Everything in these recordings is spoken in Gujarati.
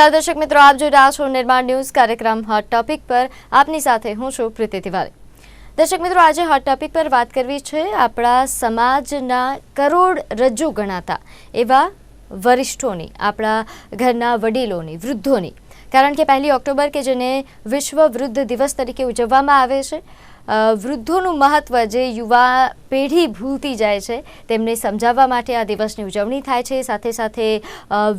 નમસ્કાર દર્શક મિત્રો, આપ જોઈ રહ્યા છો નિર્માણ ન્યૂઝ કાર્યક્રમ હોટ ટોપિક પર. આપની સાથે હું છું પ્રીતિ તિવારી. દર્શક મિત્રો, આજે હોટ ટોપિક પર વાત કરવી છે આપણા સમાજના કરોડ રજ્જુ ગણાતા એવા વરિષ્ઠોની, આપણા ઘરના વડીલોની, વૃદ્ધોની. કારણ કે પહેલી ઓક્ટોબર કે જેને વિશ્વ વૃદ્ધ દિવસ તરીકે ઉજવવામાં આવે છે વૃદ્ધોનું મહત્વ જે યુવા પેઢી ભૂલતી જાય છે, તેમને સમજાવવા માટે આ દિવસની ઉજવણી થાય છે. સાથે સાથે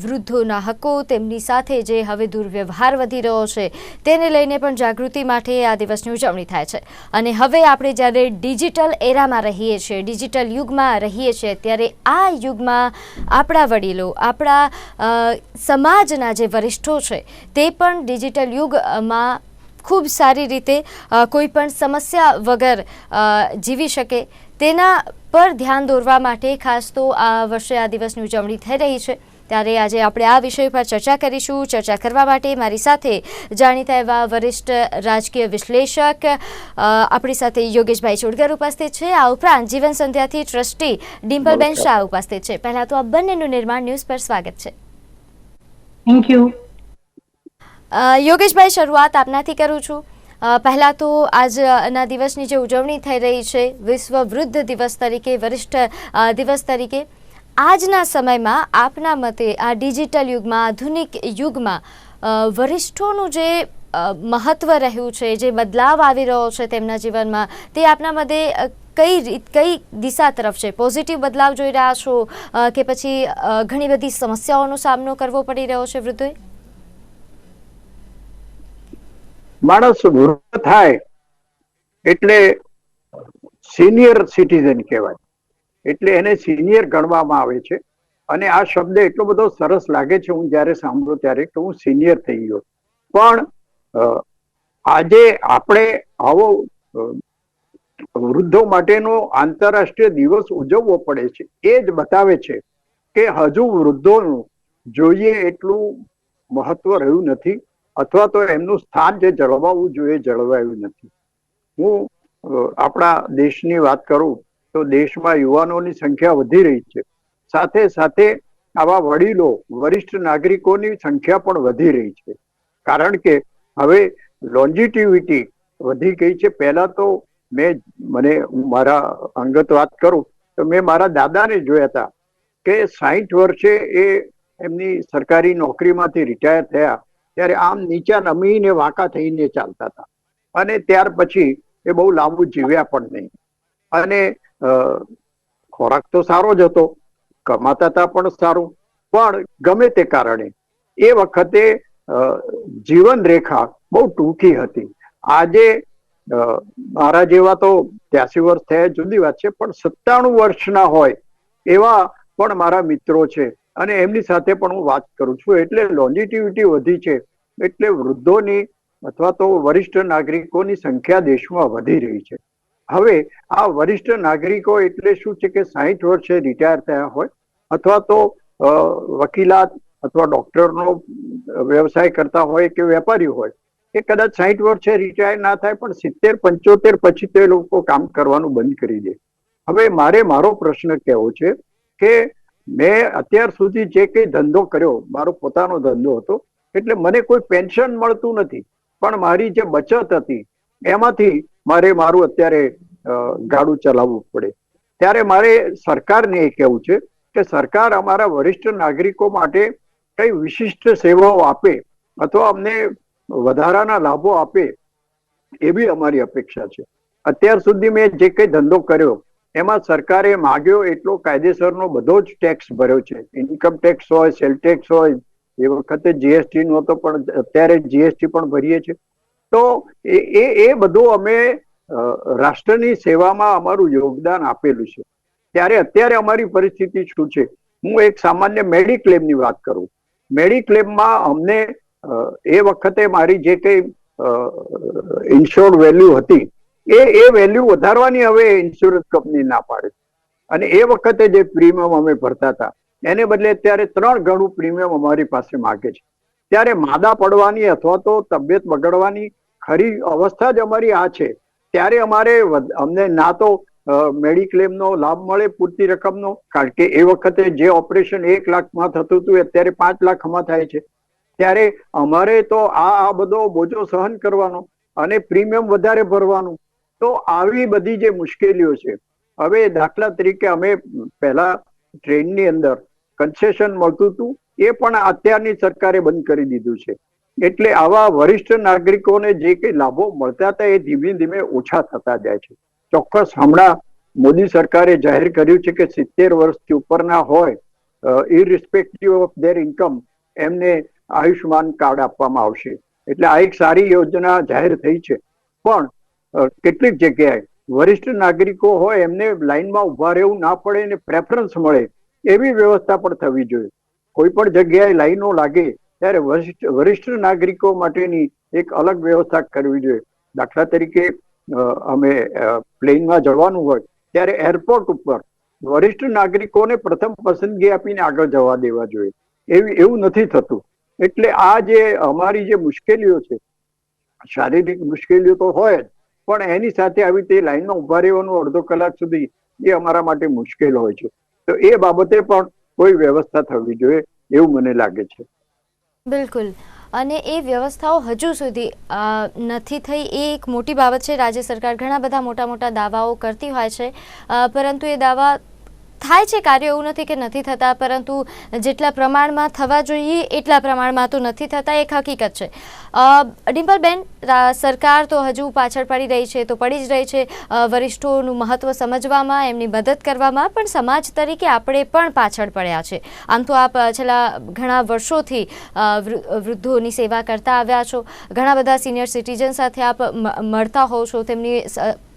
વૃદ્ધોના હકો, તેમની સાથે જે હવે દુર્વ્યવહાર વધી રહ્યો છે, તેને લઈને પણ જાગૃતિ માટે આ દિવસની ઉજવણી થાય છે. અને હવે આપણે જ્યારે ડિજિટલ એરામાં રહીએ છીએ, ડિજિટલ યુગમાં રહીએ છીએ, ત્યારે આ યુગમાં આપણા વડીલો, આપણા સમાજના જે વરિષ્ઠો છે, તે પણ ડિજિટલ યુગમાં ખૂબ સારી રીતે કોઈ પણ સમસ્યા વગર અ, જીવી શકે તેના પર ધ્યાન દોરવા માટે ખાસ તો આ વર્ષે આ દિવસની ઉજવણી થઈ રહી છે. ત્યારે આજે આપણે આ વિષય પર ચર્ચા કરીશું. ચર્ચા કરવા માટે મારી સાથે જાણીતા એવા વરિષ્ઠ રાજકીય વિશ્લેષક અ, આપણી સાથે યોગેશભાઈ ચોડગર ઉપસ્થિત છે. આ ઉપરાંત જીવન સંધ્યાથી ટ્રસ્ટી ડિમ્પલબેન શાહ ઉપસ્થિત છે. પહેલાં તો આ બંનેનું નિર્માણ ન્યૂઝ પર સ્વાગત છે. થેન્ક યુ યોગેશભાઈ, શરૂઆત આપનાથી કરું છું. પહેલાં તો આજના દિવસની જે ઉજવણી થઈ રહી છે, વિશ્વ વૃદ્ધ દિવસ તરીકે, વરિષ્ઠ દિવસ તરીકે, આજના સમયમાં આપના મતે આ ડિજિટલ યુગમાં, આધુનિક યુગમાં વરિષ્ઠોનું જે મહત્ત્વ રહ્યું છે, જે બદલાવ આવી રહ્યો છે તેમના જીવનમાં, તે આપના મતે કઈ રીત, કઈ દિશા તરફ છે? પોઝિટિવ બદલાવ જોઈ રહ્યા છો કે પછી ઘણી બધી સમસ્યાઓનો સામનો કરવો પડી રહ્યો છે વૃદ્ધોએ? માણસ વૃદ્ધ થાય એટલે સિનિયર સિટીઝન કહેવાય. એટલે એને સિનિયર ગણવામાં આવે છે. અને આ શબ્દ એટલો બધો સરસ લાગે છે હું જ્યારે સાંભળું ત્યારે કે હું સિનિયર થઈ ગયો. પણ આજે આપણે આવો વૃદ્ધો માટેનો આંતરરાષ્ટ્રીય દિવસ ઉજવવો પડે છે. એ જ બતાવે છે કે હજુ વૃદ્ધોનું જોઈએ એટલું મહત્વ રહ્યું નથી. અથવા તો એમનું સ્થાન જે જળવાવું જોઈએ, જળવાયું નથી. હું આપણા દેશની વાત કરું, તો દેશમાં યુવાનોની સંખ્યા વધી રહી છે. સાથે સાથે આવા વડીલો, વરિષ્ઠ નાગરિકોની સંખ્યા પણ વધી રહી છે. કારણ કે હવે લોન્જિટિવિટી વધી ગઈ છે. પહેલા તો મેં, મને મારા અંગત વાત કરું, તો મેં મારા દાદાને જોયા હતા કે સાહીઠ વર્ષે એ એમની સરકારી નોકરીમાંથી રિટાયર થયા. ત્યારે આમ નીચા નમીને વાંકા થઈને ચાલતા હતા. અને ત્યાર પછી એ બહુ લાંબુ જીવ્યા પણ નહીં. અને ખોરાક તો સારો જ હતો. કમાતા હતા પણ સારું. પણ ગમે તે કારણે એ વખતે જીવન રેખા બહુ ટૂંકી હતી. આજે મારા જેવા તો ત્યાસી વર્ષ થયા જુદી વાત છે, પણ સત્તાણું વર્ષના હોય એવા પણ મારા મિત્રો છે. અને એમની સાથે પણ હું વાત કરું છું. એટલે લોન્જિટિવિટી વધી છે. એટલે વૃદ્ધોની અથવા તો વરિષ્ઠ નાગરિકોની સંખ્યા દેશમાં વધી રહી છે. હવે આ વરિષ્ઠ નાગરિકો એટલે શું છે કે સાહીઠ વર્ષે રિટાયર થયા હોય અથવા તો વકીલાત અથવા ડોક્ટરનો વ્યવસાય કરતા હોય કે વેપારી હોય એ કદાચ સાહીઠ વર્ષે રિટાયર ના થાય પણ સિત્તેર, પંચોતેર પછી તે લોકો કામ કરવાનું બંધ કરી દે. હવે મારે મારો પ્રશ્ન કહેવો છે કે મેં અત્યાર સુધી જે કંઈ ધંધો કર્યો, મારો પોતાનો ધંધો હતો, એટલે મને કોઈ પેન્શન મળતું નથી. પણ મારી જે બચત હતી, એમાંથી મારે મારું અત્યારે ગાડું ચલાવવું પડે. ત્યારે મારે સરકારને એ કહેવું છે કે સરકાર અમારા વરિષ્ઠ નાગરિકો માટે કઈ વિશિષ્ટ સેવાઓ આપે અથવા અમને વધારાના લાભો આપે, એવી અમારી અપેક્ષા છે. અત્યાર સુધી મેં જે કંઈ ધંધો કર્યો એમાં સરકારે માગ્યો એટલો કાયદેસરનો બધો જ ટેક્સ ભર્યો છે. ઇન્કમ ટેક્સ હોય સેલ ટેક્સ હોય, એ વખતે જીએસટી નો હતો પણ અત્યારે જીએસટી પણ ભરીએ છીએ. તો એ એ બધું અમે રાષ્ટ્રની સેવામાં અમારું યોગદાન આપેલું છે. ત્યારે અત્યારે અમારી પરિસ્થિતિ શું છે? હું એક સામાન્ય મેડિક્લેમની વાત કરું. મેડિક્લેમમાં અમને એ વખતે મારી જે કંઈ ઇન્શ્યોર્ડ વેલ્યુ હતી એ એ વેલ્યુ વધારવાની હવે ઇન્સ્યોરન્સ કંપની ના પાડે અને એ વખતે જે પ્રીમિયમ અમે ભરતા હતા, એને બદલે અત્યારે ત્રણ ગણું પ્રીમિયમ અમારી પાસે માગે છે. ત્યારે માદા પડવાની અથવા તો તબિયત બગડવાની ખરી અવસ્થા જ અમારી આ છે. ત્યારે અમારે અમને ના તો મેડિક્લેમનો લાભ મળે, પૂરતી રકમનો, કારણ કે એ વખતે જે ઓપરેશન એક લાખમાં થતું હતું અત્યારે પાંચ લાખમાં થાય છે. ત્યારે અમારે તો આ આ બધો બોજો સહન કરવાનો અને પ્રીમિયમ વધારે ભરવાનું. તો આવી બધી જે મુશ્કેલીઓ છે, હવે દાખલા તરીકે અમે પહેલા ટ્રેનની અંદર કન્સેશન મળતું હતું, એ પણ અત્યારની સરકારે બંધ કરી દીધું છે. એટલે આવા વરિષ્ઠ નાગરિકોને જે કઈ લાભો મળતા હતા એ ધીમે ધીમે ઓછા થતા જાય છે. ચોક્કસ હમણાં મોદી સરકારે જાહેર કર્યું છે કે સિત્તેર વર્ષથી ઉપરના હોય ઇરિસ્પેક્ટિવ ઓફ ધેર ઇન્કમ એમને આયુષ્યમાન કાર્ડ આપવામાં આવશે. એટલે આ એક સારી યોજના જાહેર થઈ છે. પણ કેટલીક જગ્યાએ વરિષ્ઠ નાગરિકો હોય એમને લાઈનમાં ઊભા રહેવું ના પડે અને પ્રેફરન્સ મળે, એવી વ્યવસ્થા પણ થવી જોઈએ. કોઈ પણ જગ્યાએ લાઈનો લાગે, ત્યારે વરિષ્ઠ વરિષ્ઠ નાગરિકો માટેની એક અલગ વ્યવસ્થા કરવી જોઈએ. દાખલા તરીકે અમે પ્લેનમાં જવાનું હોય, ત્યારે એરપોર્ટ ઉપર વરિષ્ઠ નાગરિકોને પ્રથમ પસંદગી આપીને આગળ જવા દેવા જોઈએ. એવી, એવું નથી થતું. એટલે આ જે અમારી જે મુશ્કેલીઓ છે, શારીરિક મુશ્કેલીઓ તો હોય જ પણ એની સાથે આવી તે લાઈનમાં ઊભા રહેવાનું અડધો કલાક સુધી એ અમારા માટે મુશ્કેલ હોય છે. તો એ બાબતે પણ કોઈ વ્યવસ્થા થવી જોઈએ એવું મને લાગે છે. બિલકુલ. અને એ વ્યવસ્થાઓ હજુ સુધી નથી થઈ. એ એક મોટી બાબત છે. રાજ્ય સરકાર ઘણા બધા મોટા મોટા દાવાઓ કરતી હોય છે. પરંતુ એ દાવા થાય છે કાર્ય એવું નથી કે નથી થતા, પરંતુ જેટલા પ્રમાણમાં થવા જોઈએ એટલા પ્રમાણમાં તો નથી થતા, એક હકીકત છે. ડિમ્પલબેન સરકાર તો હજુ પાછળ પડી રહી છે, તો પડી જ રહી છે. વરિષ્ઠોનું મહત્ત્વ સમજવામાં, એમની મદદ કરવામાં, પણ સમાજ તરીકે આપણે પણ પાછળ પડ્યા છે. આમ તો આપ છેલ્લા ઘણા વર્ષોથી વૃદ્ધોની સેવા કરતા આવ્યા છો. ઘણા બધા સિનિયર સિટીઝન સાથે આપ મળતા હોવ છો, તેમની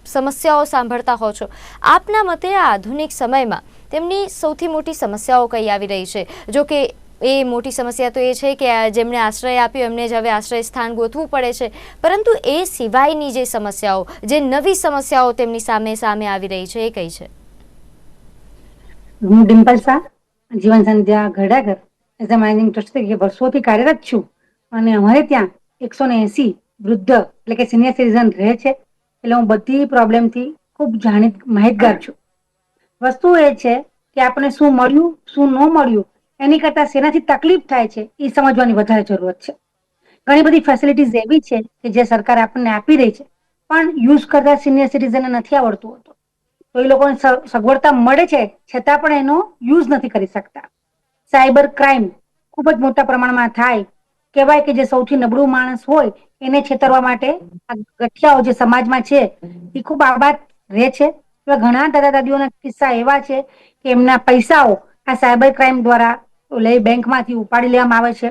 સમસ્યાઓ સાંભળતા હો છો. આપના મતે આ આધુનિક સમયમાં તેમની સૌથી મોટી સમસ્યાઓ કઈ આવી રહી છે? જો કે એ મોટી સમસ્યા તો એ છે કે જેમણે આશ્રય આપ્યો, એમને જ હવે આશ્રય સ્થાન ગોતવું પડે છે. પરંતુ એ સિવાયની જે સમસ્યાઓ, જે નવી સમસ્યાઓ તેમની સામે સામે આવી રહી છે, એ કઈ છે? હું Dimple Shah, Jeevan Sandhya Ghadaghar. As a managing trustee તરીકે વર્ષોથી કાર્યરત છું અને અમારે ત્યાં એકસો ને એસી વૃદ્ધ એટલે કે સિનિયર સિટીઝન રહે છે. એટલે હું બધી પ્રોબ્લેમથી ખૂબ જાણી માહિતગાર છું. વસ્તુ એ છે કે આપણે શું મળ્યું, શું ન મળ્યું, એની કરતાં શેનાથી તકલીફ થાય છે એ સમજવાની વધારે જરૂરત છે. ઘણી બધી ફેસિલિટીઝ એવી છે કે જે સરકાર આપણને આપી રહી છે, પણ યુઝ કરતા સિનિયર સિટીઝનને નથી આવડતું હોતું. તો એ લોકોને સગવડતા મળે છે, છતાં પણ એનો યુઝ નથી કરી શકતા. સાયબર ક્રાઇમ ખૂબ જ મોટા પ્રમાણમાં થાય. કહેવાય કે જે સૌથી નબળું માણસ હોય, એને છેતરવા માટે આ ગઠિયાઓ જે સમાજમાં છે એ ખૂબ આબાદ રહે છે. એવા ઘણા દાદા દાદીઓના કિસ્સા એવા છે કે એમના પૈસાઓ આ સાયબર ક્રાઇમ દ્વારા લઈ બેંકમાંથી ઉપાડી લેવામાં આવે છે.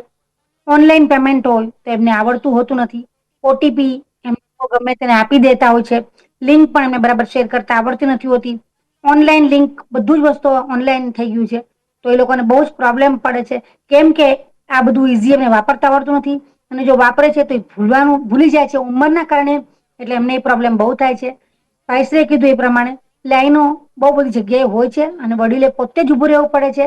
ઓનલાઈન પેમેન્ટ હોય તો એમને આવડતું હોતું નથી. ઓટીપી એમ ગમે તેને આપી દેતા હોય છે. લિંક પણ એમને બરાબર શેર કરતા આવડતી નથી હોતી. ઓનલાઈન લિંક બધું જ વસ્તુ ઓનલાઈન થઈ ગયું છે. તો એ લોકોને બહુ જ પ્રોબ્લેમ પડે છે. કેમ કે આ બધું ઇઝી એમને વાપરતા આવડતું નથી. અને જો વાપરે છે તો એ ભૂલવાનું ભૂલી જાય છે. ઉંમરના કારણે એટલે એમને એ પ્રોબ્લેમ બહુ થાય છે. ભાઈશ્રીએ કીધું એ પ્રમાણે. લાઈનો બહુ બધી જગ્યાએ હોય છે અને વડીલે પોતે જ ઊભું રહેવું પડે છે.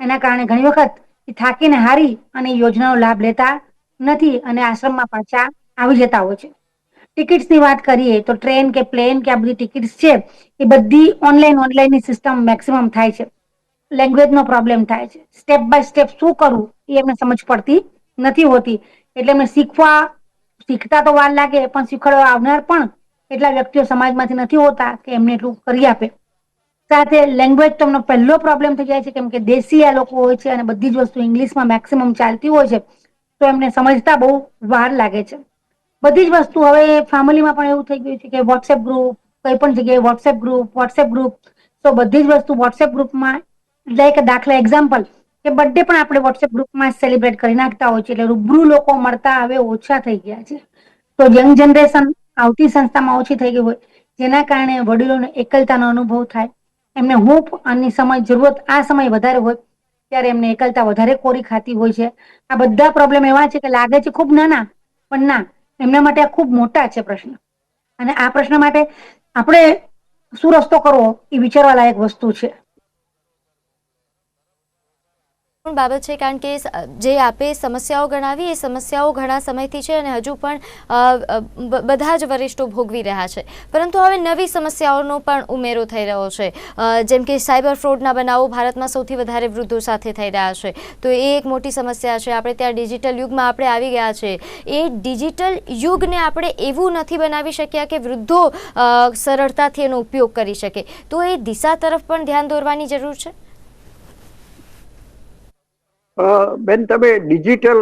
એના કારણે ઘણી વખત એ થાકીને હારી અને યોજનાનો લાભ લેતા નથી અને આશ્રમમાં પાછા આવી જતા હોય છે. ટિકિટ્સની વાત કરીએ તો ટ્રેન કે પ્લેન કે આ બધી ટિકિટ્સ છે, એ બધી ઓનલાઈન ઓનલાઈનની સિસ્ટમ મેક્સિમમ થાય છે. લેંગ્વેજનો પ્રોબ્લેમ થાય છે. સ્ટેપ બાય સ્ટેપ શું કરવું એ એમને સમજ પડતી નથી હોતી. એટલે એમને શીખવા શીખતા તો વાર લાગે, પણ શીખવાડવા આવનાર પણ એટલા વ્યક્તિઓ સમાજમાંથી નથી હોતા કે એમને એટલું કરી આપે. સાથે લેંગ્વેજ તમને પહેલો પ્રોબ્લેમ થઈ જાય છે કેમ કે દેશી આ લોકો હોય છે અને બધી જ વસ્તુ ઇંગ્લિશમાં મેક્સિમમ ચાલતી હોય છે, તો એમને સમજતા બહુ વાર લાગે છે. બધી જ વસ્તુ હવે ફેમિલીમાં પણ એવું થઈ ગયું છે કે વોટ્સએપ ગ્રુપ કોઈ પણ જગ્યાએ વોટ્સએપ ગ્રુપ વોટ્સએપ ગ્રુપ તો બધી જ વસ્તુ વોટ્સએપ ગ્રુપમાં લાઈક દાખલા એક્ઝામ્પલ કે બર્થડે પણ આપણે વોટ્સએપ ગ્રુપમાં સેલિબ્રેટ કરી નાખતા હોય છે, એટલે રૂબરૂ લોકો મળતા હવે ઓછા થઈ ગયા છે. તો યંગ જનરેશન આવતી સંસ્થામાં ઓછી થઈ ગઈ હોય, જેના કારણે વડીલોને એકલતાનો અનુભવ થાય. એમને હૂંફ અને સમય જરૂરત, આ સમય વધારે હોય, ત્યારે એમને એકલતા વધારે કોરી ખાતી હોય છે. આ બધા પ્રોબ્લેમ એવા છે કે લાગે છે ખૂબ નાના, પણ ના, એમના માટે આ ખૂબ મોટા છે પ્રશ્ન. અને આ પ્રશ્ન માટે આપણે શું રસ્તો કરવો એ વિચારવા લાયક વસ્તુ છે. બાબત છે, કારણ કે જે આપે સમસ્યાઓ ગણાવી, એ સમસ્યાઓ ઘણા સમયથી છે અને હજુ પણ બધા જ વરિષ્ઠો ભોગવી રહ્યા છે. પરંતુ હવે નવી સમસ્યાઓનો પણ ઉમેરો થઈ રહ્યો છે. જેમ કે સાયબર ફ્રોડના બનાવો ભારતમાં સૌથી વધારે વૃદ્ધો સાથે થઈ રહ્યા છે. તો એ એક મોટી સમસ્યા છે. આપણે ત્યાં ડિજિટલ યુગમાં આપણે આવી ગયા છે. એ ડિજિટલ યુગને આપણે એવું નથી બનાવી શક્યા કે વૃદ્ધો સરળતાથી એનો ઉપયોગ કરી શકે. તો એ દિશા તરફ પણ ધ્યાન દોરવાની જરૂર છે? બેન, તમે ડિજિટલ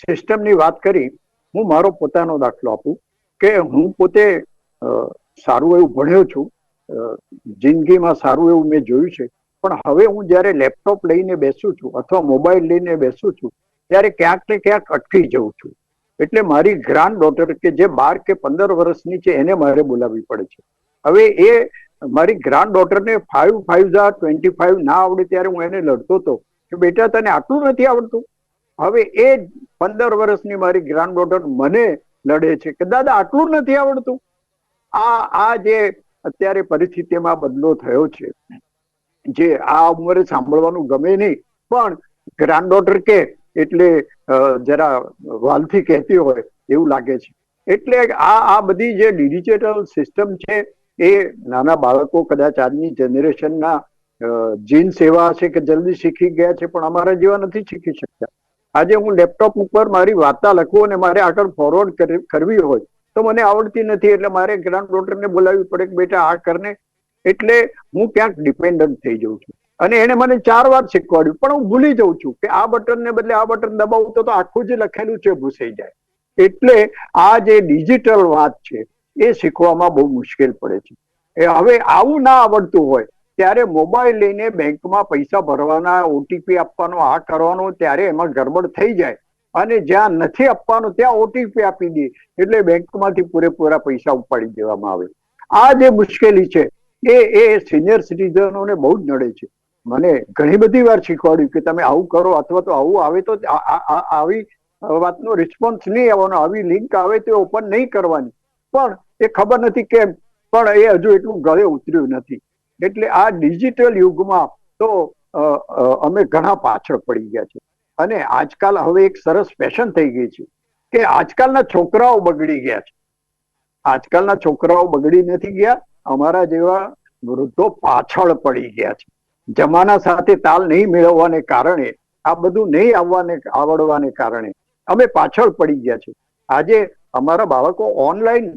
સિસ્ટમની વાત કરી. હું મારો પોતાનો દાખલો આપું કે હું પોતે સારું એવું ભણ્યો છું. જિંદગીમાં સારું એવું મેં જોયું છે. પણ હવે હું જ્યારે લેપટોપ લઈને બેસું છું અથવા મોબાઈલ લઈને બેસું છું, ત્યારે ક્યાંક ને ક્યાંક અટકી જઉં છું. એટલે મારી ગ્રાન્ડ ડોટર કે જે બાર કે પંદર વર્ષની છે, એને મારે બોલાવવી પડે છે. હવે એ મારી ગ્રાન્ડ ડોટરને ફાઈવ ફાઈવ ઝા ટ્વેન્ટી ફાઈવ ના આવડે ત્યારે હું એને લડતો હતો કે બેટા તને આટલું નથી આવડતું? હવે એ પંદર વર્ષની મારી ગ્રાન્ડ ડોટર મને લડે છે કે દાદા આટલું નથી આવડતું? આ આ જે અત્યારે પરિસ્થિતિમાં બદલો થયો છે, જે આ ઉંમરે સાંભળવાનું ગમે નહીં, પણ ગ્રાન્ડ ડોટર કે એટલે જરા વાલથી કહેતી હોય એવું લાગે છે. એટલે આ આ બધી જે ડિજિટલ સિસ્ટમ છે એ નાના બાળકો કદાચ આજની જનરેશનના જીન સેવા છે કે જલ્દી શીખી ગયા છે, પણ અમારા જેવા નથી શીખી શકતા. આજે હું લેપટોપ ઉપર મારી વાર્તા લખું અને મારે આગળ ફોરવર્ડ કરવી હોય, તો મને આવડતી નથી, એટલે મારે ગ્રાન્ડ ડોટરને બોલાવવી પડે કે, બેટા, આ કરને. એટલે હું ક્યાંક ડિપેન્ડન્ટ થઈ જઉં છું. અને એને મને ચાર વાર શીખવાડ્યું, પણ હું ભૂલી જઉં છું કે આ બટનને બદલે આ બટન દબાવું તો આખું જે લખેલું છે, ભૂસાઈ જાય. એટલે આ જે ડિજિટલ વાત છે, એ શીખવામાં બહુ મુશ્કેલ પડે છે. હવે આવું ના આવડતું હોય ત્યારે મોબાઈલ લઈને બેંકમાં પૈસા ભરવાના ઓટીપી આપવાનો, આ કરવાનો, ત્યારે એમાં ગડબડ થઈ જાય. અને જ્યાં નથી આપવાનું, ત્યાં ઓટીપી આપી દે. એટલે બેંકમાંથી પૂરેપૂરા પૈસા ઉપાડી દેવામાં આવે. આ જે મુશ્કેલી છે, એ એ સિનિયર સિટીઝનોને બહુ જ નડે છે. મને ઘણી બધી વાર શીખવાડ્યું કે તમે આવું કરો અથવા તો આવું આવે તો આવી વાતનો રિસ્પોન્સ નહીં આવવાનો, આવી લિંક આવે તો ઓપન નહીં કરવાની. પણ એ ખબર નથી કેમ. પણ એ હજુ એટલું ગળે ઉતર્યું નથી. એટલે આ ડિજિટલ યુગમાં તો અમે ઘણા પાછળ પડી ગયા છે અને આજકાલ હવે એક સરસ ફેશન થઈ ગઈ છે કે આજકાલના છોકરાઓ બગડી ગયા છે. આજકાલના છોકરાઓ બગડી નથી ગયા, અમારા જેવા વૃદ્ધો પાછળ પડી ગયા છે. જમાના સાથે તાલ નહીં મેળવવાને કારણે, આ બધું નહીં આવવાને, આવડવાને કારણે અમે પાછળ પડી ગયા છે આજે અમારા બાળકો ઓનલાઈન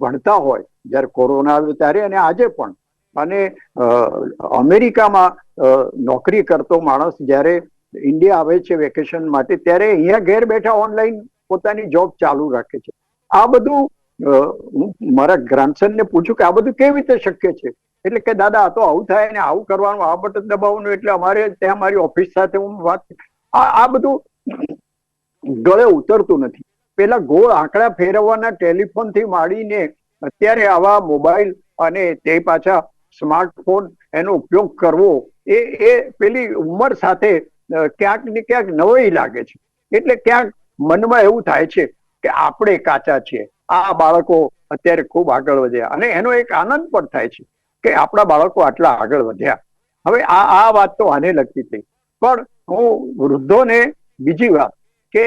ભણતા હોય, જ્યારે કોરોના આવ્યો ત્યારે અને આજે પણ અને અમેરિકામાં નોકરી કરતો માણસ જ્યારે ઇન્ડિયા આવે છે વેકેશન માટે, ત્યારે અહીંયા ઘેર બેઠા ઓનલાઈન પોતાની જોબ ચાલુ રાખે છે. આ બધું હું મારા ગ્રાન્ડસનને પૂછું કે આ બધું કેવી રીતે શક્ય છે? એટલે કે, દાદા, આ તો આવું થાય ને આવું કરવાનું, આ બટન દબાવવાનું, એટલે અમારે ત્યાં મારી ઓફિસ સાથે હું વાત આ આ બધું ગળે ઉતરતું નથી. પેલા ગોળ આંકડા ફેરવવાના ટેલિફોનથી માંડીને અત્યારે આવા મોબાઈલ અને તે પાછા સ્માર્ટફોન એનો ઉપયોગ કરવો એ એ પેલી ઉંમર સાથે ક્યાંક ને ક્યાંક નવાઈ લાગે છે. એટલે ક્યાંક મનમાં એવું થાય છે કે આપણે કાચા છીએ. આ બાળકો અત્યારે ખૂબ આગળ વધ્યા. અને એનો એક આનંદ પણ થાય છે કે આપણા બાળકો આટલા આગળ વધ્યા. હવે આ આ વાત તો આને લગતી થઈ. પણ હું વૃદ્ધોને બીજી વાત કે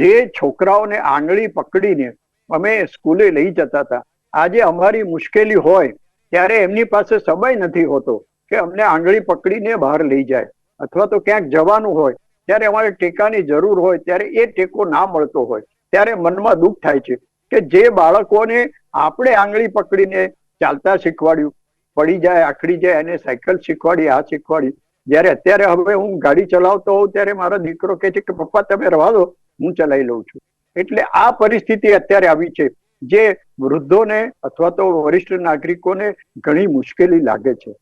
જે છોકરાઓને આંગળી પકડીને અમે સ્કૂલે લઈ જતા હતા. આજે અમારી મુશ્કેલી હોય ત્યારે એમની પાસે સમય નથી હોતો કે અમને આંગળી પકડીને બહાર લઈ જાય. અથવા તો ક્યાંક જવાનું હોય, ત્યારે અમારે ટેકાની જરૂર હોય, ત્યારે એ ટેકો ના મળતો હોય. ત્યારે મનમાં દુઃખ થાય છે કે જે બાળકોને આપણે આંગળી પકડીને ચાલતા શીખવાડ્યું, પડી જાય, આખડી જાય, એને સાયકલ શીખવાડી, આ શીખવાડી. જ્યારે અત્યારે હવે હું ગાડી ચલાવતો હોઉં, ત્યારે મારો દીકરો કહે છે કે, પપ્પા, તમે રવા દો, હું ચલાવી લઉં છું. એટલે આ પરિસ્થિતિ અત્યારે આવી છે. જે વૃદ્ધોને અથવા તો વરિષ્ઠ નાગરિકોને ઘણી મુશ્કેલી લાગે છે.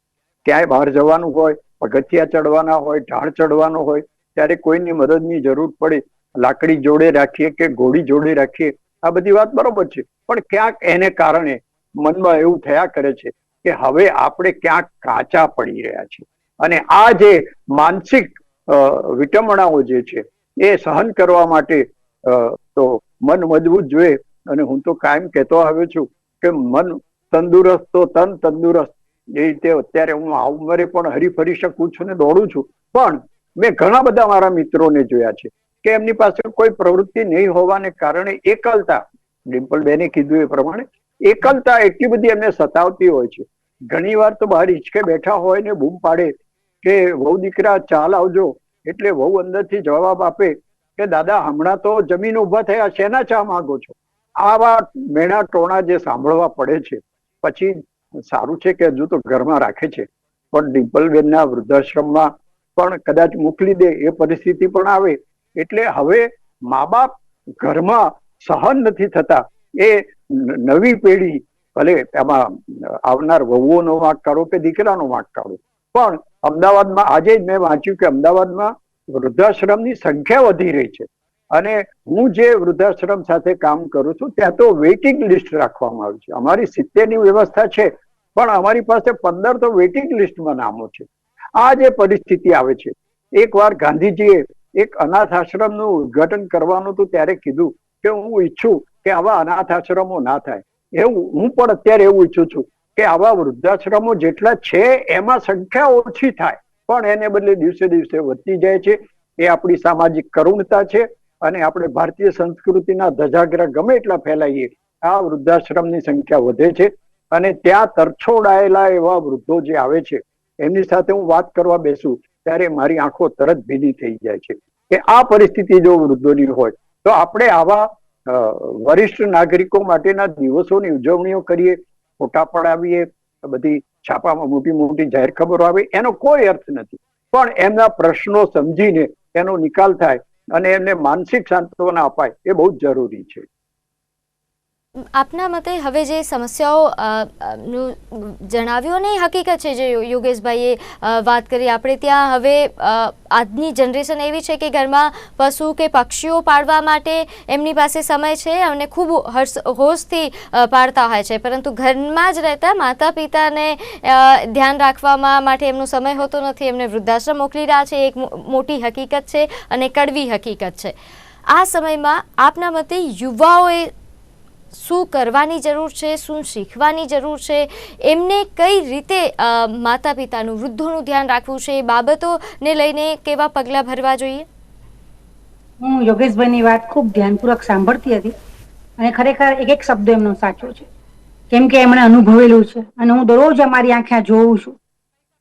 ક્યાંય બહાર જવાનું હોય પગથિયા ચડવાના હોય ઢાળ ચડવાનો હોય ત્યારે કોઈની મદદની જરૂર પડે. લાકડી જોડે રાખીએ કે ઘોડી જોડે રાખીએ? આ બધી વાત બરોબર છે. પણ ક્યાંક એને કારણે મનમાં એવું થયા કરે છે કે હવે આપણે ક્યાંક કાચા પડી રહ્યા છે અને આ જે માનસિક અ, વિટંબણાઓ જે છે એ સહન કરવા માટે તો મન મજબૂત જોઈએ અને હું તો કાયમ કહેતો આવ્યો છું કે મન તંદુરસ્ત તો તન તંદુરસ્ત. એ રીતે અત્યારે હું આ ઉંમરે પણ હરીફરી શકું છું ને દોડું છું. પણ મેં ઘણા બધા મારા મિત્રોને જોયા છે કે એમની પાસે કોઈ પ્રવૃત્તિ નહીં હોવાને કારણે એકલતા, ડિમ્પલ બેને કીધું એ પ્રમાણે, એકલતા એટલી બધી એમને સતાવતી હોય છે. ઘણી વાર તો બહાર હિંચકે બેઠા હોય ને બૂમ પાડે કે વહુ દીકરા ચાલ આવજો. એટલે વહુ અંદરથી જવાબ આપે કે, દાદા, હમણાં તો જમીન ઊભા થયા, શેના ચા માંગો છો? આવા મેણા ટોણા જે સાંભળવા પડે છે, પછી સારું છે કે હજુ તો ઘરમાં રાખે છે, પણ ડિમ્પલબેનના વૃદ્ધાશ્રમમાં પણ કદાચ મોકલી દે એ પરિસ્થિતિ પણ આવે, એટલે હવે મા બાપ ઘરમાં સહન નથી થતા. એ નવી પેઢી, ભલે એમાં આવનાર વહુઓનો વાંક કાઢો કે દીકરાનો વાંક કાઢો, પણ અમદાવાદમાં આજે જ મેં વાંચ્યું કે અમદાવાદમાં વૃદ્ધાશ્રમની સંખ્યા વધી રહી છે. અને હું જે વૃદ્ધાશ્રમ સાથે કામ કરું છું, ત્યાં તો વેઇટિંગ લિસ્ટ રાખવામાં આવી છે. અમારી સિત્તેરની વ્યવસ્થા છે, પણ અમારી પાસે પંદર તો વેઇટિંગ લિસ્ટમાં નામો છે. આ જે પરિસ્થિતિ આવે છે, એકવાર ગાંધીજીએ એક અનાથ આશ્રમનું ઉદ્ઘાટન કરવાનું હતું, ત્યારે કીધું કે હું ઈચ્છું કે આવા અનાથ આશ્રમો ના થાય. એવું, હું પણ અત્યારે એવું ઈચ્છું છું કે આવા વૃદ્ધાશ્રમો જેટલા છે, એમાં સંખ્યા ઓછી થાય, પણ એને બદલે દિવસે દિવસે વધતી જાય છે. એ આપણી સામાજિક કરુણતા છે અને આપણે ભારતીય સંસ્કૃતિના ધજાગરા ગમે એટલા ફેલાઈએ, આ વૃદ્ધાશ્રમની સંખ્યા વધે છે અને ત્યાં તરછોડાયેલા એવા વૃદ્ધો જે આવે છે, એમની સાથે હું વાત કરવા બેસું ત્યારે મારી આંખો તરત ભીની થઈ જાય છે. કે આ પરિસ્થિતિ જો વૃદ્ધોની હોય, તો આપણે આવા વરિષ્ઠ નાગરિકો માટેના દિવસોની ઉજવણીઓ કરીએ, ફોટા પડાવીએ, બધી છાપામાં મોટી મોટી જાહેર ખબરો આવે, એનો કોઈ અર્થ નથી. પણ એમના પ્રશ્નો સમજીને એનો નિકાલ થાય અને એમને માનસિક સાંત્વના અપાય એ બહુ જ જરૂરી છે. આપના મતે હવે જે સમસ્યાઓ નું જણાવ્યું ને એ હકીકત છે જે યોગેશભાઈએ વાત કરી, આપણે ત્યાં હવે આજની જનરેશન એવી છે કે ઘરમાં પશુ કે પક્ષીઓ પાળવા માટે એમની પાસે સમય છે અને ખૂબ હર્ષ, હોશથી પાળતા હોય છે. પરંતુ ઘરમાં જ રહેતા માતા પિતાને ધ્યાન રાખવામાં માટે એમનો સમય હોતો નથી. એમને વૃદ્ધાશ્રમ મોકલી રહ્યા છે. એક મોટી હકીકત છે અને કડવી હકીકત છે. આ સમયમાં આપના મતે યુવાઓએ શું કરવાની જરૂર છે, શું શીખવાની જરૂર છે, એમને કઈ રીતે માતા પિતાનું વૃદ્ધોનું ધ્યાન રાખવું છે, એ બાબતોને લઈને કેવા પગલાં ભરવા જોઈએ? હું યોગેશભાઈની વાત ખૂબ ધ્યાનપૂર્વક સાંભળતી હતી અને ખરેખર એક એક શબ્દ એમનો સાચો છે. કેમ કે એમણે અનુભવેલું છે અને હું દરરોજ અમારી આંખે આ જોઉં છું.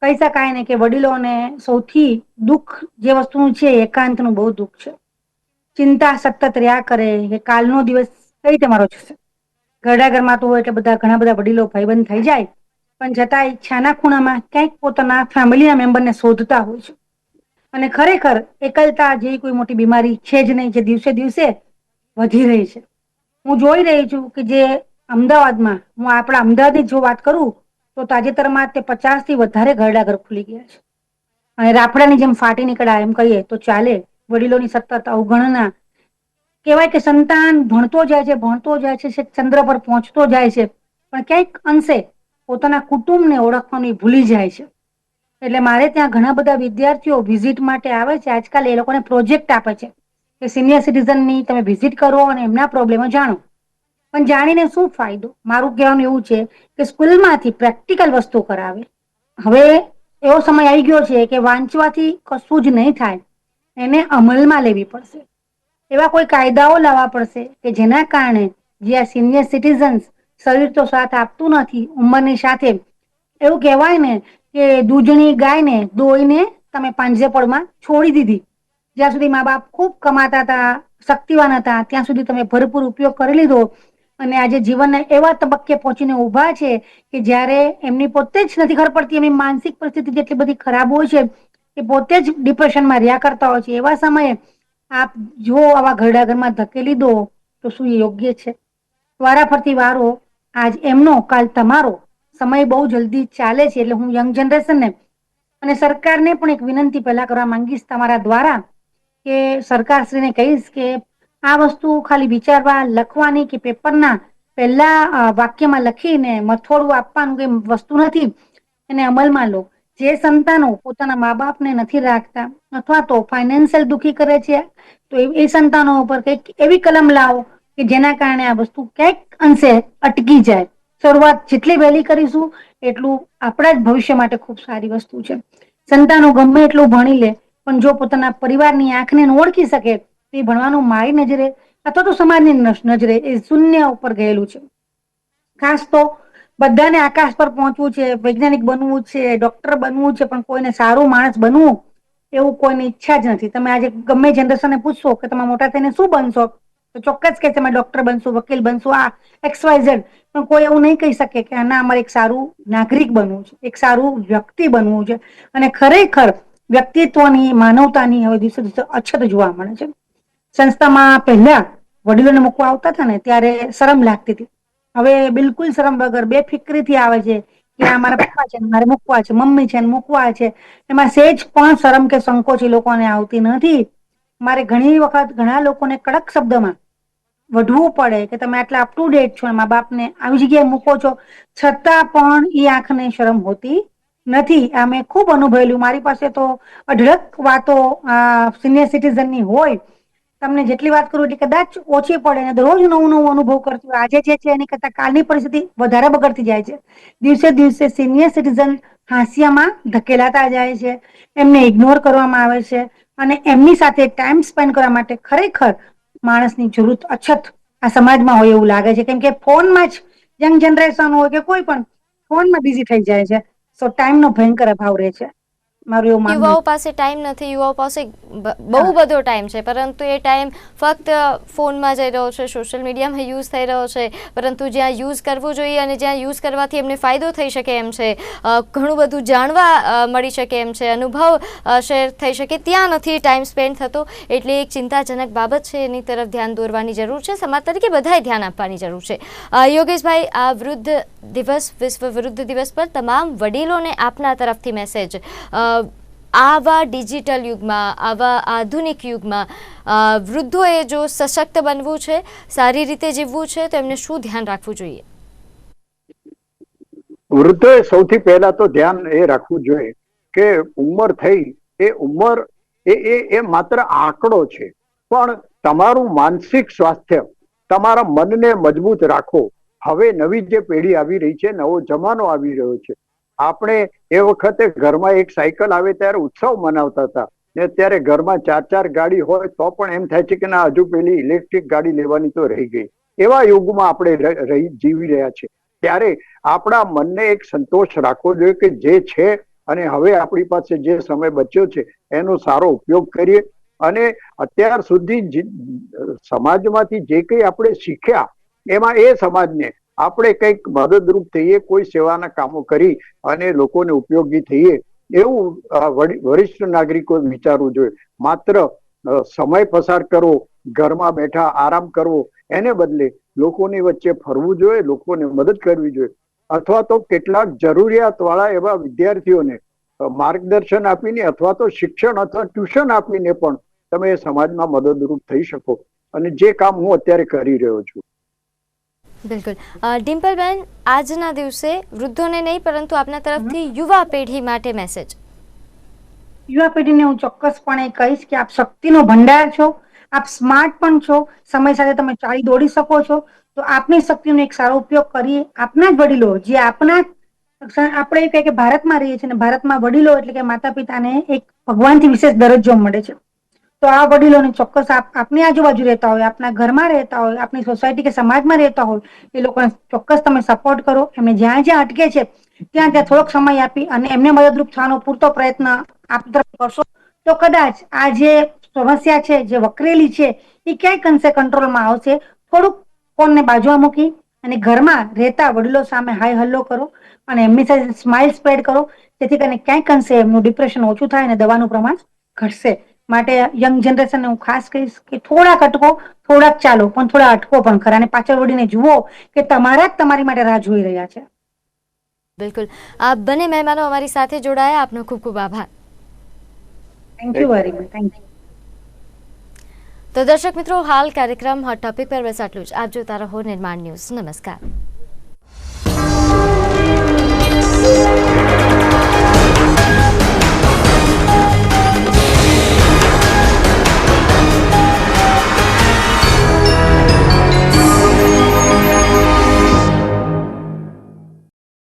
કહી શકાય ને કે વડીલોને સૌથી દુઃખ જે વસ્તુનું છે, એકાંતનું બહુ દુઃખ છે. ચિંતા સતત રહ્યા કરે કે કાલનો દિવસ કઈ રીતે મારો જશે ઘરડા ઘરમાં તો એટલે બધા ઘણા બધા વડીલો ભાઈબંધ થઈ જાય. પણ છતાંય છાના ખૂણામાં ક્યાંક પોતાના ફેમિલીના મેમ્બરને શોધતા હોય છે. અને ખરેખર એકલતા જેવી કોઈ મોટી બીમારી છે જ નહીં, જે દિવસે દિવસે વધી રહી છે. હું જોઈ રહી છું કે જે અમદાવાદમાં, હું આપણા અમદાવાદની જો વાત કરું, તો તાજેતરમાં તે પચાસથી વધારે ઘરડા ઘર ખુલી ગયા છે. અને રાફડાની જેમ ફાટી નીકળ્યા, એમ કહીએ તો ચાલે, વડીલોની સતત અવગણના કહેવાય કે સંતાન ભણતો જાય છે, ભણતો જાય છે ચંદ્ર પર પહોંચતો જાય છે. પણ ક્યાંક અંશે પોતાના કુટુંબને ઓળખવાની ભૂલી જાય છે. એટલે મારે ત્યાં ઘણા બધા વિદ્યાર્થીઓ વિઝિટ માટે આવે છે. આજકાલ એ લોકોને પ્રોજેક્ટ આપે છે કે સિનિયર સિટીઝનની તમે વિઝિટ કરો અને એમના પ્રોબ્લેમો જાણો. પણ જાણીને શું ફાયદો? મારું કહેવાનું એવું છે કે સ્કૂલમાંથી પ્રેક્ટિકલ વસ્તુ કરાવે. હવે એવો સમય આવી ગયો છે કે વાંચવાથી કશું જ નહીં થાય. એને અમલમાં લેવી પડશે. એવા કોઈ કાયદાઓ લાવવા પડશે કે જેના કારણે જે આ સિનિયર સિટીઝન્સ શરીર તો સાથ આપતું નથી ઉંમરની સાથે. એવું કહેવાય ને કે દૂધણી ગાયને દોઈને તમે પાંજેપડમાં છોડી દીધી. જ્યાં સુધી મા બાપ ખૂબ કમાતા હતા, શક્તિવાન હતા, ત્યાં સુધી તમે ભરપૂર ઉપયોગ કરી લીધો. અને આજે જીવનના એવા તબક્કે પહોંચીને ઊભા છે કે જ્યારે એમની પોતે જ નથી ખબર પડતી, એમની માનસિક પરિસ્થિતિ જેટલી બધી ખરાબ હોય છે કે પોતે જ ડિપ્રેશનમાં રહ્યા કરતા હોય છે. એવા સમયે આપ જો આવા ઘરડા ઘરમાં ધકેલી દો, તો શું યોગ્ય છે? વારાફરતી વારો આજ એમનો, કાલ તમારો. સમય બહુ જલ્દી ચાલે છે, એટલે હું યંગ જનરેશનને અને સરકારને પણ એક વિનંતી પહેલા કરવા માંગીશ તમારા દ્વારા કે સરકારશ્રીને કહીશ કે આ વસ્તુ ખાલી વિચારવા, લખવાની કે પેપરના પહેલા વાક્યમાં લખીને મથોડું આપવાનું કઈ વસ્તુ નથી. એને અમલમાં લો. જે સંતાનો પોતાના મા બાપને નથી રાખતા અથવા તો ફાઇનાન્શિયલ દુખી કરે છે, તો એ સંતાનો ઉપર કંઈક એવી કલમ લાવો કે જેના કારણે આ વસ્તુ ક્યાંક અંશે અટકી જાય. શરૂઆત જેટલી વહેલી કરીશું, એટલું આપણા જ ભવિષ્ય માટે ખૂબ સારી વસ્તુ છે. સંતાનો ગમે એટલું ભણી લે, પણ જો પોતાના પરિવારની આંખને ઓળખી શકે, તો ભણવાનું મારી નજરે અથવા તો સમાજની નજરે એ શૂન્ય ઉપર ગયેલું છે. ખાસ તો બધાને આકાશ પર પહોંચવું છે, વૈજ્ઞાનિક બનવું છે ડોક્ટર બનવું છે, પણ કોઈને સારું માણસ બનવું એવું કોઈની ઈચ્છા જ નથી. તમે આજે ગમે જનરેશનને પૂછશો કે તમે મોટા થઈને શું બનશો, તો ચોક્કસ કે તમે ડોક્ટર બનશો, વકીલ બનશો, આ એક્સ પણ કોઈ એવું નહીં કહી શકે કે ના અમારે એક સારું નાગરિક બનવું છે, એક સારું વ્યક્તિ બનવું છે. અને ખરેખર વ્યક્તિત્વની, માનવતાની હવે દિવસે દિવસે અછત જોવા મળે છે. સંસ્થામાં પહેલા વડીલોને મૂકવા આવતા હતા ને, ત્યારે શરમ લાગતી હતી. હવે બિલકુલ શરમ વગર બે ફિક્રીથી આવે છે કે આ મારા પપ્પા છે મારે મૂકવા છે, મમ્મી છે મૂકવા છે. એમાં સેજ પણ શરમ કે સંકોચ લોકોને આવતી નથી. મારે ઘણી વખત ઘણા લોકોને કડક શબ્દમાં વઢવું પડે કે તમે આટલા અપ ટુ ડેટ છો મા બાપને આવી જગ્યાએ મૂકો છો. છતાં પણ એ આંખને શરમ હોતી નથી. આ મેં ખૂબ અનુભવેલું. મારી પાસે તો અઢળક વાતો સિનિયર સિટીઝનની હોય તમને જેટલી વાત કરું એટલી કદાચ ઓછી પડે અને રોજ નવું નવું અનુભવ કરતી હોય. આજે જે છે એની કરતા કાલની પરિસ્થિતિ વધારે બગડતી જાય છે. દિવસે દિવસે સિનિયર સિટીઝન હાંસિયામાં ધકેલાતા જાય છે. એમને ઇગ્નોર કરવામાં આવે છે અને એમની સાથે ટાઈમ સ્પેન્ડ કરવા માટે ખરેખર માણસની જરૂર અછત આ સમાજમાં હોય એવું લાગે છે. કેમ કે ફોનમાં જ યંગ જનરેશન હોય કે કોઈ પણ, ફોનમાં બિઝી થઈ જાય છે. સો ટાઈમનો ભયંકર અભાવ રહે છે. મારું એવું યુવાઓ પાસે ટાઈમ નથી યુવાઓ પાસે બહુ બધો ટાઈમ છે. પરંતુ એ ટાઈમ ફક્ત ફોનમાં જઈ રહ્યો છે સોશિયલ મીડિયામાં યુઝ થઈ રહ્યો છે. પરંતુ જ્યાં યુઝ કરવું જોઈએ અને જ્યાં યુઝ કરવાથી એમને ફાયદો થઈ શકે એમ છે. ઘણું બધું જાણવા મળી શકે એમ છે. અનુભવ શેર થઈ શકે. ત્યાં નથી ટાઈમ સ્પેન્ડ થતો. એટલે એક ચિંતાજનક બાબત છે. એની તરફ ધ્યાન દોરવાની જરૂર છે. સમાજ તરીકે બધાએ ધ્યાન આપવાની જરૂર છે. યોગેશભાઈ આ વૃદ્ધ દિવસ વિશ્વ વૃદ્ધ દિવસ પર તમામ વડીલોને આપના તરફથી મેસેજ આવા ડિજિટલ યુગમાં, આવા આધુનિક યુગમાં વૃદ્ધોએ જો સશક્ત બનવું છે, સારી રીતે જીવવું છે, તો એમને શું ધ્યાન રાખવું જોઈએ? વૃદ્ધોએ સૌથી પહેલા તો ધ્યાન એ રાખવું જોઈએ કે ઉંમર થઈ, એ ઉંમર, એ એ એ માત્ર આંકડો છે. પણ તમારું માનસિક સ્વાસ્થ્ય, તમારા મનને મજબૂત રાખો. હવે નવી જે પેઢી આવી રહી છે, નવો જમાનો આવી રહ્યો છે. આપણે એ વખતે ઘરમાં એક સાયકલ આવે ત્યારે ઉત્સવ મનાવતા હતા. ને અત્યારે ઘરમાં ચાર ચાર ગાડી હોય તો પણ એમ થાય છે કે ના, હજુ પેલી ઇલેક્ટ્રિક ગાડી લેવાની તો રહી ગઈ. એવા યુગમાં આપણે રહી, જીવી રહ્યા છે. ત્યારે આપણા મનને એક સંતોષ રાખવો જોઈએ કે જે છે અને હવે આપણી પાસે જે સમય બચ્યો છે, એનો સારો ઉપયોગ કરીએ. અને અત્યાર સુધી સમાજમાંથી જે કંઈ આપણે શીખ્યા, એમાં એ સમાજને આપણે કંઈક મદદરૂપ થઈએ, કોઈ સેવાના કામો કરી અને લોકોને ઉપયોગી થઈએ, એવું વરિષ્ઠ નાગરિકો વિચારવું જોઈએ. માત્ર સમય પસાર કરવો, ઘરમાં બેઠા આરામ કરવો, એને બદલે લોકોની વચ્ચે ફરવું જોઈએ, લોકોને મદદ કરવી જોઈએ. અથવા તો કેટલાક જરૂરિયાત વાળા એવા વિદ્યાર્થીઓને માર્ગદર્શન આપીને અથવા તો શિક્ષણ અથવા ટ્યુશન આપીને પણ તમે સમાજમાં મદદરૂપ થઈ શકો. અને જે કામ હું અત્યારે કરી રહ્યો છું. બિલકુલ. ડિમ્પલબેન આજના દિવસે વૃદ્ધોને નહીં પરંતુ આપના તરફથી યુવા પેઢી માટે મેસેજ યુવા પેઢીને હું ચોક્કસપણે કહીશ કે આપ શક્તિનો ભંડાર છો આપ સ્માર્ટ પણ છો સમય સાથે તમે ચાલી દોડી શકો છો તો આપની શક્તિનો એક સારો ઉપયોગ કરીએ. આપના જ વડીલો જે આપના આપણે કહે કહીએ કે ભારતમાં રહીએ છીએ અને ભારતમાં વડીલો એટલે કે માતા પિતાને એક ભગવાનથી વિશેષ દરજ્જો મળે છે. તો આ વડીલોને ચોક્કસ આપ, આપની આજુબાજુ રહેતા હોય, આપના ઘરમાં રહેતા હોય, આપની સોસાયટી કે સમાજમાં રહેતા હોય, એ લોકોને ચોક્કસ તમે સપોર્ટ કરો. એમને જ્યાં જ્યાં અટકે છે, ત્યાં ત્યાં થોડોક સમય આપી અને એમને મદદરૂપ થવાનો પૂરતો પ્રયત્ન આપ તરફ કરશો, તો કદાચ આ જે સમસ્યા છે, જે વકરેલી છે, એ ક્યાંક અંશે કંટ્રોલમાં આવશે. થોડુંક ફોનને બાજુમાં મૂકી અને ઘરમાં રહેતા વડીલો સામે હાય હલ્લો કરો અને એમની સાથે સ્માઇલ સ્પ્રેડ કરો. જેથી કરીને ક્યાંક અંશે એમનું ડિપ્રેશન ઓછું થાય અને દવાનું પ્રમાણ ઘટશે. માટે યંગ જનરેશન હું ખાસ કહીશ કે થોડાક અટકો થોડાક ચાલો પણ થોડા અટકો પણ ખરા. અને પાછળ વળીને જુઓ કે તમારા જ તમારી માટે રાહ જોઈ રહ્યા છે. બિલકુલ. આ બંને મહેમાનો અમારી સાથે જોડાયા. આપનો ખૂબ ખૂબ આભાર. Thank you very much thank you તો દર્શક મિત્રો હાલ કાર્યક્રમ હોટ ટોપિક પર બસ આટલું જ. આપ જોતા રહો નિર્માણ ન્યૂઝ. નમસ્કાર.